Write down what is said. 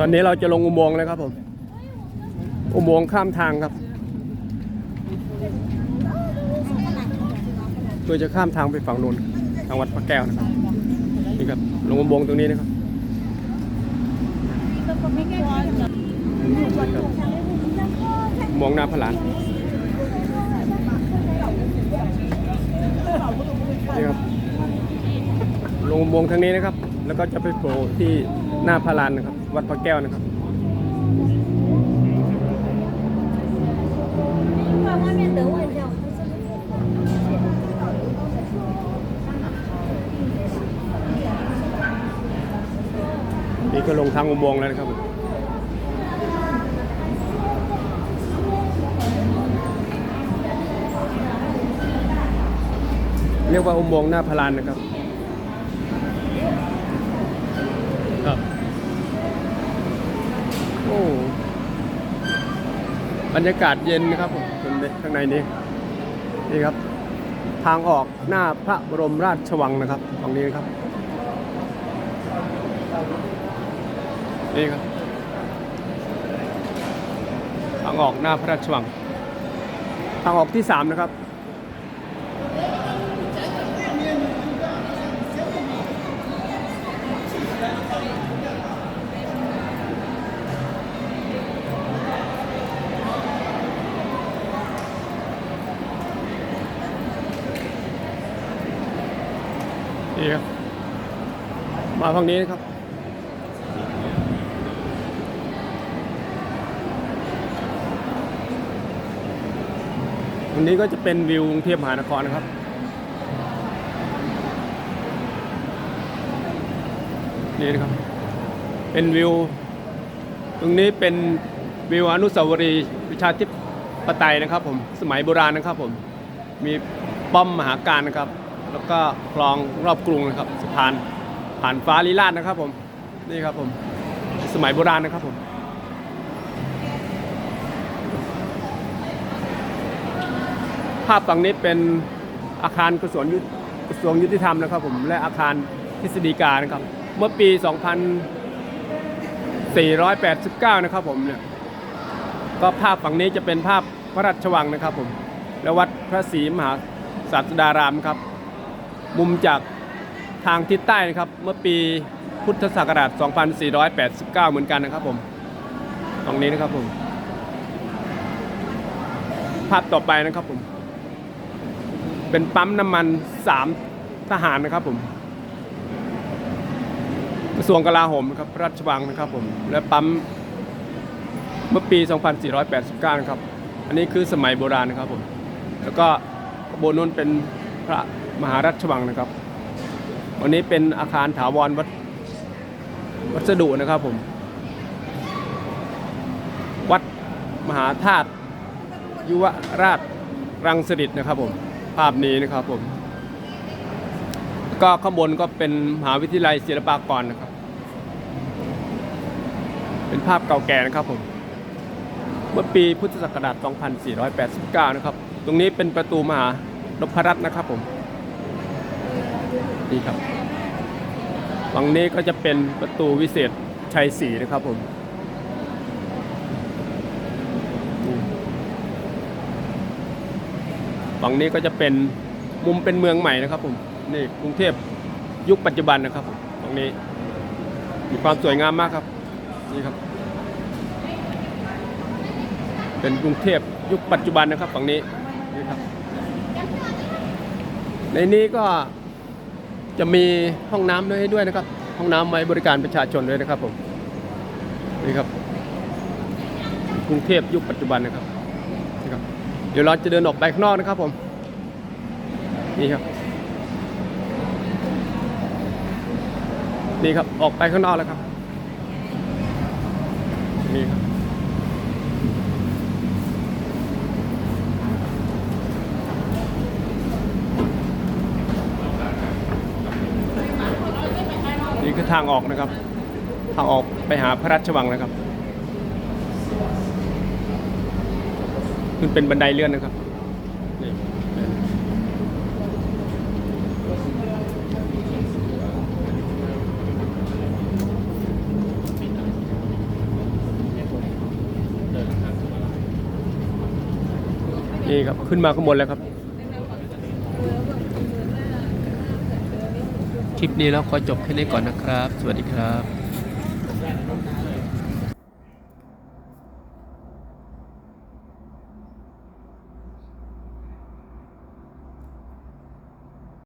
ตอนนี้เราจะลงอุโมงค์แล้วครับผม อุโมงค์ข้ามทางครับ เพื่อจะข้ามทางไปฝั่งนู้นทางวัดพระแก้วนะครับ นี่ครับ ลงอุโมงค์ตรงนี้นะครับมองหน้าพระลานนี่ครับ ลงอุโมงค์ทางนี้นะครับ แล้วก็จะไปโผล่ที่หน้าพระลานนะครับ วัดพระแก้วนะครับนี่ก็ลงทางอุโมงค์แล้วนะครับเรียกว่าอุโมงค์หน้าพลานนะครับ โอ้บรรยากาศเย็นนะครับผมข้างในนี้นี่ครับ ทางออกหน้าพระบรมราชวังนะครับตรงนี้นะครับนี่ครับ ทางออกหน้าพระราชวัง ทางออกที่สามนะครับ นี่ครับ มาฝั่งนี้นะครับตรงนี้ก็จะเป็นวิวกรุงเทพมหานครนะครับนี่นะครับ เป็นวิว ตรงนี้เป็นวิวอนุสาวรีย์ประชาธิปไตยนะครับผม สมัยโบราณนะครับผม มีป้อมมหาการนะครับ แล้วก็คลองรอบกรุงนะครับสะพานผ่านฟ้าลีลาดนะครับผมนี่ครับผมสมัยโบราณนะครับผมภาพฝั่งนี้เป็นอาคารกระทรวงยุติกระทรวงยุติธรรมนะครับผมและอาคารทฤษฎีกานะครับ เมื่อปี 2489 นะครับผมเนี่ยก็ภาพฝั่งนี้จะเป็นภาพพระราชวังนะครับผมและวัดพระศรีมหาศาสดารามครับ มุมจากทางทิศใต้นะครับ เมื่อปีพุทธศักราช 2489 เหมือนกันนะครับผม ตรงนี้นะครับผม ภาพต่อไปนะครับผม เป็นปั๊มน้ำมันสามทหารนะครับผมกระทรวงกลาโหมนะครับระราชวังนะครับผม และปั๊มเมื่อปี 2489 นะครับ อันนี้คือสมัยโบราณนะครับผม แล้วก็ขบวนนู้นเป็นพระ มหาราชวังนะครับ วันนี้เป็นอาคารถาวรวัดวัสดุนะครับผม วัดมหาธาตุยุวราชรังสฤษนะครับผม ภาพนี้นะครับผม ก็ข้างบนก็เป็นมหาวิทยาลัยศิลปากรนะครับ เป็นภาพเก่าแก่นะครับผม เมื่อปีพุทธศักราช 2489 นะครับ ตรงนี้เป็นประตูมหานพรัตน์นะครับผม นี่ครับฝั่งนี้ก็จะเป็นประตูวิเศษชัยศรีนะครับผมฝั่งนี้ก็จะเป็นมุมเป็นเมืองใหม่นะครับผมนี่กรุงเทพยุคปัจจุบันนะครับผมตรงนี้มีความสวยงามมากครับนี่ครับ เป็นกรุงเทพยุคปัจจุบันนะครับฝั่งนี้นี่ครับในนี้ก็ จะมีห้องน้ำด้วยให้ด้วยนะครับ ห้องน้ำไว้บริการประชาชนด้วยนะครับผมนี่ครับกรุงเทพยุคปัจจุบันนะครับนี่ครับ เดี๋ยวเราจะเดินออกไปข้างนอกนะครับผมนี่ครับนี่ครับออกไปข้างนอกแล้วครับนี่ครับ ทางออกนะครับ ทางออกไปหาพระราชวังนะครับ ขึ้นเป็นบันไดเลื่อนนะครับนี่ครับ ขึ้นมาข้างบนแล้วครับ คลิปนี้เราขอจบแค่นี้ก่อนนะครับ สวัสดีครับ